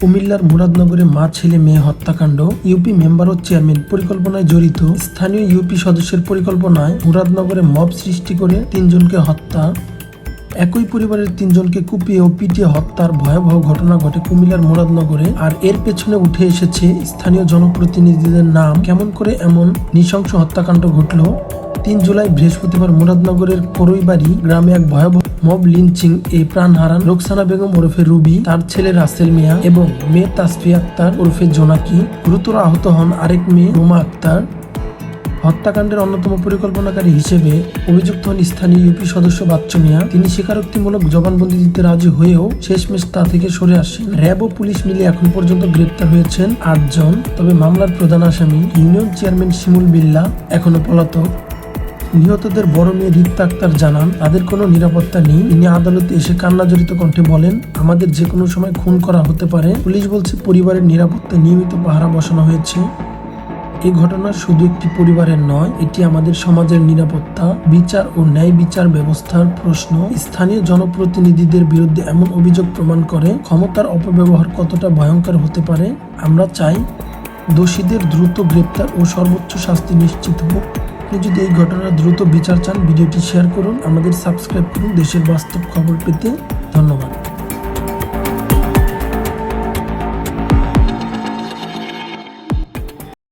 কুমিল্লার মুরাদনগরে মা, ছেলে, মেয়ে হত্যাকাণ্ড। ইউপি মেম্বার ও চেয়ারম্যান পরিকল্পনায় জড়িত। স্থানীয় ইউপি সদস্যের পরিকল্পনায় মুরাদনগরে মব সৃষ্টি করে তিনজনকে হত্যা। একই পরিবারের তিনজনকে কুপিয়ে ও পিটিয়ে হত্যার ভয়াবহ ঘটনা ঘটে কুমিল্লার মুরাদনগরে। আর এর পেছনে উঠে এসেছে স্থানীয় জনপ্রতিনিধিদের নাম। কেমন করে এমন নৃশংস হত্যাকাণ্ড ঘটল? তিন জুলাই বৃহস্পতিবার মুরাদনগরের করইবাড়ি গ্রামে এক ভয়াবহ মব লিঞ্চিং এই প্রাণ হারান রোকসানা বেগম ওরফে রুবি, তার ছেলে রাসেল মিয়া এবং মেয়ে তাসফি আক্তার ওরফে জোনাকি। গুরুতর আহত হন আরেক মেয়ে রুমা আক্তার। হত্যাকাণ্ডের অন্যতম পরিকল্পনাকারী হিসেবে অভিযুক্ত হন স্থানীয় ইউপি সদস্য বাচ্চু মিয়া। তিনি স্বীকারোক্তিমূলক জবানবন্দি দিতে রাজি হয়েও শেষমেশ তা থেকে সরে আসেন। র্যাব ও পুলিশ মিলে এখন পর্যন্ত গ্রেপ্তার হয়েছেন আটজন। তবে মামলার প্রধান আসামি ইউনিয়ন চেয়ারম্যান শিমুল বিল্লা, এখনও পলাতক। নিহতদের বড় মেয়ে রিক্তা আক্তার জানান, তাদের কোনো নিরাপত্তা নেই। তিনি আদালতে এসে কান্নাজড়িত কণ্ঠে বলেন, আমাদের যে কোনো সময় খুন করা হতে পারে। পুলিশ বলছে, পরিবারের নিরাপত্তা নিয়মিত পাহারা বসানো হয়েছে। এই ঘটনা শুধু একটি পরিবারের নয়, এটি আমাদের সমাজের নিরাপত্তা, বিচার ও ন্যায় বিচার ব্যবস্থার প্রশ্ন। স্থানীয় জনপ্রতিনিধিদের বিরুদ্ধে এমন অভিযোগ প্রমাণ করে ক্ষমতার অপব্যবহার কতটা ভয়ঙ্কর হতে পারে। আমরা চাই দোষীদের দ্রুত গ্রেপ্তার ও সর্বোচ্চ শাস্তি নিশ্চিত হোক। আপনি যদি এই ঘটনার দ্রুত বিচার চান, ভিডিওটি শেয়ার করুন। আমাদের সাবস্ক্রাইব করুন। দেশের বাস্তব খবর পেতে ধন্যবাদ।